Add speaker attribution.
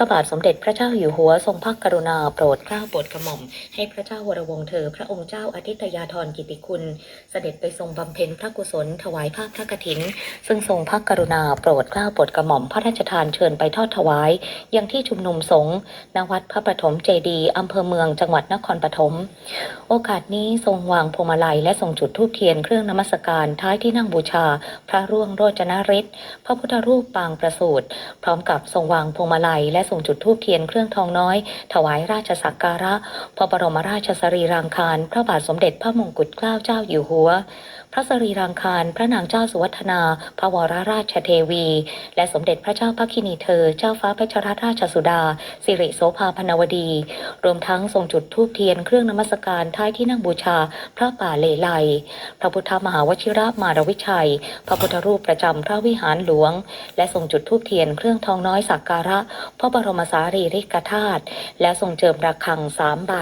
Speaker 1: ระบาทสมเด็จพระเจ้าอยู่หัวทรงพระกรุณาโปรดเกล้าโปรดกระหม่อม ให้พระเจ้าวรวงเธอ พระองค์เจ้าอาทิตยาธรกิติคุณ เสด็จไปทรงบำเพ็ญพระกุศล ถวายภาคพระกฐิน ซึ่งทรงพระกรุณาโปรดเกล้าโปรดกระหม่อมพระราชทานเชิญไปทอดถวาย ยังที่ชุมนุมสงฆ์ณวัดพระปฐมเจดีอำเภอเมืองจังหวัดนครปฐมโอกาสนี้ทรงวางพวงมาลัยและทรงจุดธูปเทียนเครื่องนมัสการท้ายที่นั่งบูชา พระร่วงโรจนฤทธิ์พระพุทธรูปปางประสูตรพร้อมกับทรงวางพวงมาลัยและทรงจุดธูปเทียนเครื่องทองน้อย ถวายราชสักการะ พระบรมราชสรีรางคาร พระบาทสมเด็จพระมงกุฎเกล้าเจ้าอยู่หัว พระสรีรางคาร พระนางเจ้าสุวัฒนา พระวรราชเทวี และสมเด็จพระเจ้าพระคินีเธอ เจ้าฟ้าเพัชรราชสุดา สิริโสภาพนวดี รวมทั้งทรงจุดธูปเทียนเครื่องนมัสการท้ายที่นั่งบูชา พระป่าเลไลพระพุทธมหาวชิระมารวิชัย พระพุทธรูปประจำพระวิหารหลวง และทรงจุดธูปเทียนเครื่องทองน้อยสักการะพระบรมสารีริกธาตุและทรงเจิมระฆังสามใบ